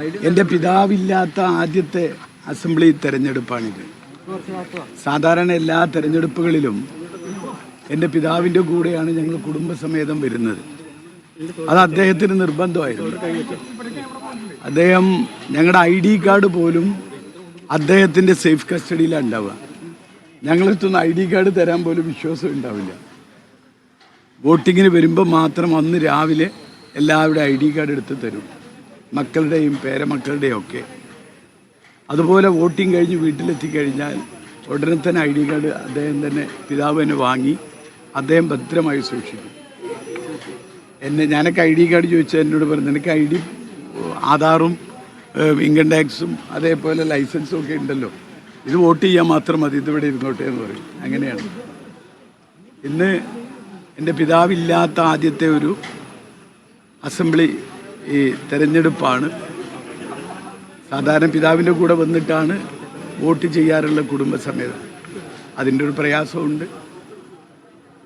എന്റെ പിതാവില്ലാത്ത ആദ്യത്തെ അസംബ്ലി തെരഞ്ഞെടുപ്പാണിത്. സാധാരണ എല്ലാ തെരഞ്ഞെടുപ്പുകളിലും എന്റെ പിതാവിന്റെ കൂടെയാണ് ഞങ്ങൾ കുടുംബസമേതം വരുന്നത്. അത് അദ്ദേഹത്തിന് നിർബന്ധമായിരുന്നു. അദ്ദേഹം ഞങ്ങളുടെ ഐ ഡി കാർഡ് പോലും അദ്ദേഹത്തിന്റെ സേഫ് കസ്റ്റഡിയിലാണ് ഉണ്ടാവുക. ഞങ്ങളടുത്തൊന്നും ഐ ഡി കാർഡ് തരാൻ പോലും വിശ്വാസം ഉണ്ടാവില്ല. വോട്ടിങ്ങിന് വരുമ്പോൾ മാത്രം അന്ന് രാവിലെ എല്ലാവരുടെ ഐ ഡി കാർഡ് എടുത്ത് തരും. മക്കളുടെയും പേരമക്കളുടെയും ഒക്കെ അതുപോലെ വോട്ടിംഗ് കഴിഞ്ഞ് വീട്ടിലെത്തി കഴിഞ്ഞാൽ ഉടനെ തന്നെ ഐ ഡി കാർഡ് അദ്ദേഹം തന്നെ പിതാവ് തന്നെ വാങ്ങി അദ്ദേഹം ഭദ്രമായി സൂക്ഷിക്കും. എന്നെ ഞാനൊക്കെ ഐ ഡി കാർഡ് ചോദിച്ചാൽ എന്നോട് പറഞ്ഞു നിനക്ക് ഐ ഡി ആധാറും ഇൻകം ടാക്സും അതേപോലെ ലൈസൻസും ഒക്കെ ഉണ്ടല്ലോ. ഇത് വോട്ട് ചെയ്യാൻ മാത്രം മതി ഇതിവിടെ ഇരുന്നോട്ടെ എന്ന് പറയും. അങ്ങനെയാണ്. ഇന്ന് എന്റെ പിതാവില്ലാത്ത ആദ്യത്തെ ഒരു അസംബ്ലി ഈ തെരഞ്ഞെടുപ്പാണ്. സാധാരണ പിതാവിന്റെ കൂടെ വന്നിട്ടാണ് വോട്ട് ചെയ്യാറുള്ള കുടുംബസമേതം. അതിന്റെ ഒരു പ്രയാസമുണ്ട്.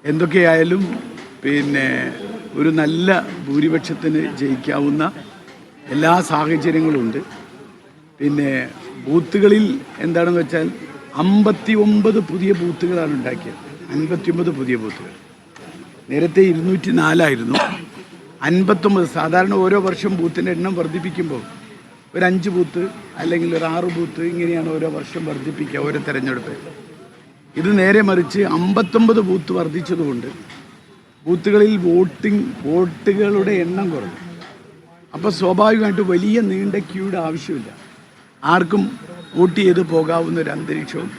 എന്തൊക്കെയായാലും പിന്നെ ഒരു നല്ല ഭൂരിപക്ഷത്തിന് ജയിക്കാവുന്ന എല്ലാ സാഹചര്യങ്ങളുമുണ്ട് പിന്നെ ബൂത്തുകളിൽ എന്താണെന്ന് വെച്ചാൽ അമ്പത്തി ഒമ്പത് പുതിയ ബൂത്തുകളാണ് ഉണ്ടാക്കിയത്. അൻപത്തി ഒമ്പത് പുതിയ ബൂത്തുകൾ. നേരത്തെ ഇരുന്നൂറ്റി നാലായിരുന്നു അൻപത്തൊമ്പത് സാധാരണ ഓരോ വർഷം ബൂത്തിന്റെ എണ്ണം വർദ്ധിപ്പിക്കുമ്പോൾ ഒരു അഞ്ച് ബൂത്ത് അല്ലെങ്കിൽ ഒരു ആറ് ബൂത്ത് ഇങ്ങനെയാണ് ഓരോ വർഷം വർദ്ധിപ്പിക്കുക ഓരോ തെരഞ്ഞെടുപ്പ്. ഇത് നേരെ മറിച്ച് അമ്പത്തൊമ്പത് ബൂത്ത് വർദ്ധിച്ചതുകൊണ്ട് ബൂത്തുകളിൽ വോട്ടിംഗ് വോട്ടുകളുടെ എണ്ണം കുറഞ്ഞു. അപ്പോൾ സ്വാഭാവികമായിട്ട് വലിയ നീണ്ട ക്യൂയുടെ ആവശ്യമില്ല. ആർക്കും വോട്ട് ചെയ്ത് പോകാവുന്ന ഒരു അന്തരീക്ഷവും.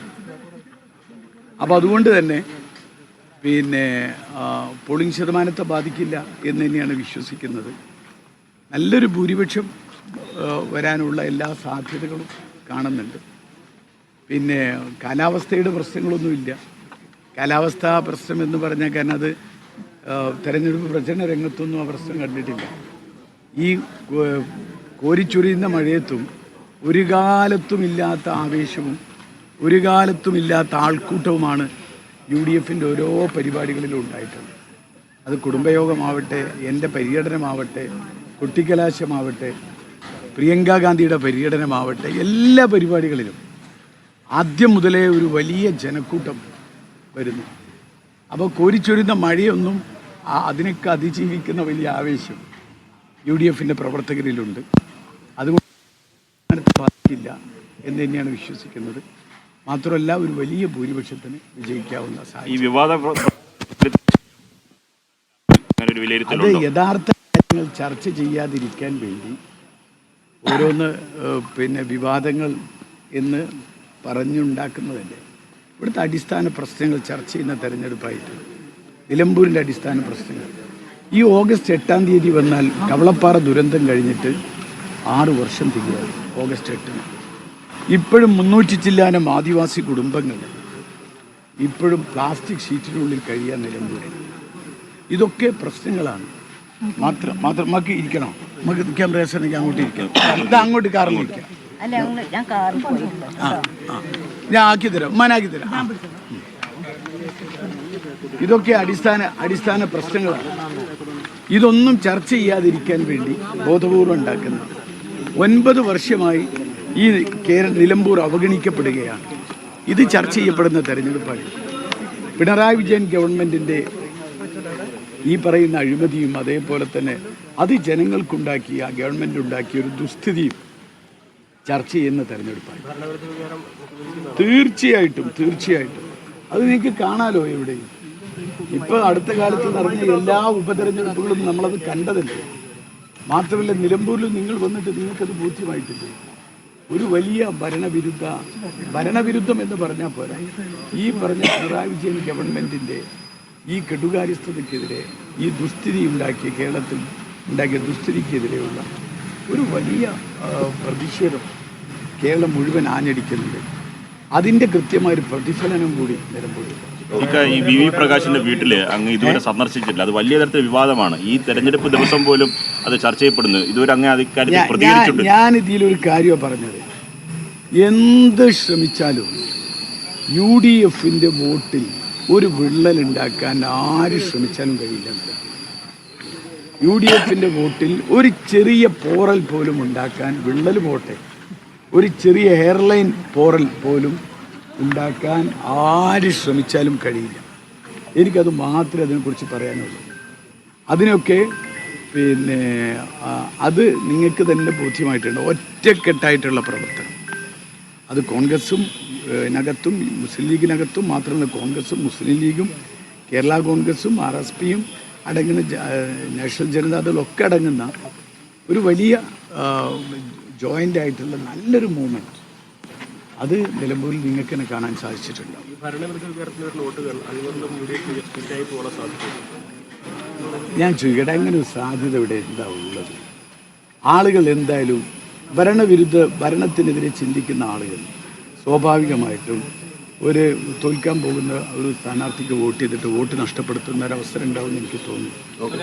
അപ്പോൾ അതുകൊണ്ട് തന്നെ പിന്നെ പോളിംഗ് ശതമാനത്തെ ബാധിക്കില്ല എന്ന് തന്നെയാണ് വിശ്വസിക്കുന്നത്. നല്ലൊരു ഭൂരിപക്ഷം വരാനുള്ള എല്ലാ സാധ്യതകളും കാണുന്നുണ്ട്. പിന്നെ കാലാവസ്ഥയുടെ പ്രശ്നങ്ങളൊന്നുമില്ല. കാലാവസ്ഥാ പ്രശ്നം എന്ന് പറഞ്ഞാൽ കാരണം അത് തെരഞ്ഞെടുപ്പ് പ്രചരണ രംഗത്തൊന്നും ആ പ്രശ്നം കണ്ടിട്ടില്ല. ഈ കോരിച്ചൊരിയുന്ന മഴയത്തും ഒരു കാലത്തുമില്ലാത്ത ആവേശവും ഒരു കാലത്തുമില്ലാത്ത ആൾക്കൂട്ടവുമാണ് യു ഡി എഫിന്റെ ഓരോ പരിപാടികളിലും ഉണ്ടായിട്ടുണ്ട്. അത് കുടുംബയോഗമാവട്ടെ എന്റെ പര്യടനമാവട്ടെ കുട്ടിക്കലാശമാവട്ടെ പ്രിയങ്ക ഗാന്ധിയുടെ പര്യടനമാവട്ടെ എല്ലാ പരിപാടികളിലും ആദ്യം മുതലേ ഒരു വലിയ ജനക്കൂട്ടം വരുന്നു. അപ്പോൾ കോരിച്ചൊരുന്ന മഴയൊന്നും അതിനൊക്കെ അതിജീവിക്കുന്ന വലിയ ആവേശം യു ഡി എഫിന്റെ പ്രവർത്തകരിലുണ്ട്. അതുകൊണ്ട് ബാധിക്കില്ല എന്ന് തന്നെയാണ് വിശ്വസിക്കുന്നത്. മാത്രമല്ല ഒരു വലിയ ഭൂരിപക്ഷത്തിന് വിജയിക്കാവുന്ന ഈ വിവാദ അത് യഥാർത്ഥ കാര്യങ്ങൾ ചർച്ച ചെയ്യാതിരിക്കാൻ വേണ്ടി ഓരോന്ന് പിന്നെ വിവാദങ്ങൾ എന്ന് പറഞ്ഞുണ്ടാക്കുന്നതല്ലേ? ഇവിടുത്തെ അടിസ്ഥാന പ്രശ്നങ്ങൾ ചർച്ച ചെയ്യുന്ന തെരഞ്ഞെടുപ്പായിട്ട് നിലമ്പൂരിന്റെ അടിസ്ഥാന പ്രശ്നങ്ങൾ. ഈ ഓഗസ്റ്റ് എട്ടാം തീയതി വന്നാൽ കവളപ്പാറ ദുരന്തം കഴിഞ്ഞിട്ട് ആറ് വർഷം തിരിയായി ഓഗസ്റ്റ് എട്ടിന്. ഇപ്പോഴും മുന്നൂറ്റി ചില്ലാനം ആദിവാസി കുടുംബങ്ങൾ ഇപ്പോഴും പ്ലാസ്റ്റിക് ഷീറ്റിനുള്ളിൽ കഴിയാൻ നിലമ്പൂരിൽ. ഇതൊക്കെ പ്രശ്നങ്ങളാണ്. മാത്രം മാത്രം മക്ക് ഇരിക്കണം. നമുക്ക് നിൽക്കാൻ പ്രയാസമാണെങ്കിൽ അങ്ങോട്ട് ഇരിക്കണം ഇത് അങ്ങോട്ട് കാറിൽ ഇരിക്കാം. ആ ആ. ഞാൻ ആക്കി തരാം. ഉമ്മാനാക്കി തരാം. ഇതൊക്കെ അടിസ്ഥാന അടിസ്ഥാന പ്രശ്നങ്ങളാണ്. ഇതൊന്നും ചർച്ച ചെയ്യാതിരിക്കാൻ വേണ്ടി ബോധപൂർവം ഉണ്ടാക്കുന്ന ഒൻപത് വർഷമായി ഈ കേരള നിലമ്പൂർ അവഗണിക്കപ്പെടുകയാണ്. ഇത് ചർച്ച ചെയ്യപ്പെടുന്ന തെരഞ്ഞെടുപ്പാണ്. പിണറായി വിജയൻ ഗവൺമെന്റിന്റെ ഈ പറയുന്ന അഴിമതിയും അതേപോലെ തന്നെ അത് ജനങ്ങൾക്കുണ്ടാക്കിയ ഗവൺമെന്റ് ഉണ്ടാക്കിയ ഒരു ദുസ്ഥിതിയും ചർച്ച ചെയ്യുന്ന തെരഞ്ഞെടുപ്പാണ്. തീർച്ചയായിട്ടും തീർച്ചയായിട്ടും. അത് നിങ്ങൾക്ക് കാണാലോ എവിടെയും. ഇപ്പൊ അടുത്ത കാലത്ത് നടന്ന എല്ലാ ഉപതെരഞ്ഞെടുപ്പുകളും നമ്മളത് കണ്ടതല്ലേ? മാത്രമല്ല നിലമ്പൂരിൽ നിങ്ങൾ വന്നിട്ട് നിങ്ങൾക്കത് ബോധ്യമായിട്ടില്ലേ? ഒരു വലിയ ഭരണവിരുദ്ധ ഭരണവിരുദ്ധം എന്ന് പറഞ്ഞാൽ പോരാ. ഈ പറഞ്ഞ പിണറായി വിജയൻ ഗവൺമെന്റിന്റെ ഈ കെടുകാര്യസ്ഥതയ്ക്കെതിരെ ഈ ദുസ്ഥിതി ഉണ്ടാക്കിയ കേരളത്തിൽ ഉണ്ടാക്കിയ ദുസ്ഥിതിക്കെതിരെയുള്ള ഒരു വലിയ പ്രതിഷേധം കേരളം മുഴുവൻ ആഞ്ഞടിക്കുന്നുണ്ട്. അതിന്റെ കൃത്യമായൊരു പ്രതിഫലനം കൂടി നിലമ്പൂരിൽ ഇക്ക ഈ വി വി പ്രകാശിന്റെ വീട്ടിൽ അങ്ങ് ഇതുവരെ സന്ദർശിച്ചിട്ടില്ല. അത് വലിയ തരത്തിൽ വിവാദമാണ്. ഈ തെരഞ്ഞെടുപ്പ് ദിവസം പോലും അത് ചർച്ച ചെയ്യപ്പെടുന്നു. ഇതുവരെ അങ്ങ് അധികാരത്തിൽ പ്രതികരിച്ചിട്ടുണ്ട്. ഞാൻ- ഇതിലൊരു കാര്യമാണ് പറഞ്ഞത്. എന്ത് ശ്രമിച്ചാലും യു ഡി എഫിന്റെ വോട്ടിൽ ഒരു വിള്ളൽ ഉണ്ടാക്കാൻ ആര് ശ്രമിച്ചാലും കഴിയില്ല. യു ഡി എഫിന്റെ വോട്ടിൽ ഒരു ചെറിയ പോറൽ പോലും ഉണ്ടാക്കാൻ വിള്ളൽ പോട്ടെ. ഒരു ചെറിയ ഹെയർലൈൻ പോറൽ പോലും ഉണ്ടാക്കാൻ ആര് ശ്രമിച്ചാലും കഴിയില്ല. എനിക്കത് മാത്രമേ അതിനെക്കുറിച്ച് പറയാനുള്ളൂ. അതിനൊക്കെ പിന്നെ അത് നിങ്ങൾക്ക് തന്നെ ബോധ്യമായിട്ടുണ്ട്. ഒറ്റക്കെട്ടായിട്ടുള്ള പ്രവർത്തനം. അത് കോൺഗ്രസ്സും നകത്തും മുസ്ലിം ലീഗിനകത്തും മാത്രമല്ല കോൺഗ്രസ്സും മുസ്ലിം ലീഗും കേരള കോൺഗ്രസ്സും ആർ എസ് പിയും അടങ്ങുന്ന നാഷണൽ ജനതാദളൊക്കെ അടങ്ങുന്ന ഒരു വലിയ ജോയിന്റ് ആയിട്ടുള്ള നല്ലൊരു മൂവ്മെന്റ് അത് നിലമ്പൂരിൽ നിങ്ങൾക്ക് തന്നെ കാണാൻ സാധിച്ചിട്ടുണ്ട്. ഞാൻ ചോദിക്കട്ടെ അങ്ങനെ ഒരു സാധ്യത ഇവിടെ എന്താ ഉള്ളത്? ആളുകൾ എന്തായാലും ഭരണവിരുദ്ധ ഭരണത്തിനെതിരെ ചിന്തിക്കുന്ന ആളുകൾ സ്വാഭാവികമായിട്ടും ഒരു തോൽക്കാൻ പോകുന്ന ഒരു സ്ഥാനാർത്ഥിക്ക് വോട്ട് ചെയ്തിട്ട് വോട്ട് നഷ്ടപ്പെടുത്തുന്ന ഒരു അവസരം ഉണ്ടാവും എനിക്ക് തോന്നുന്നു. ഓക്കെ.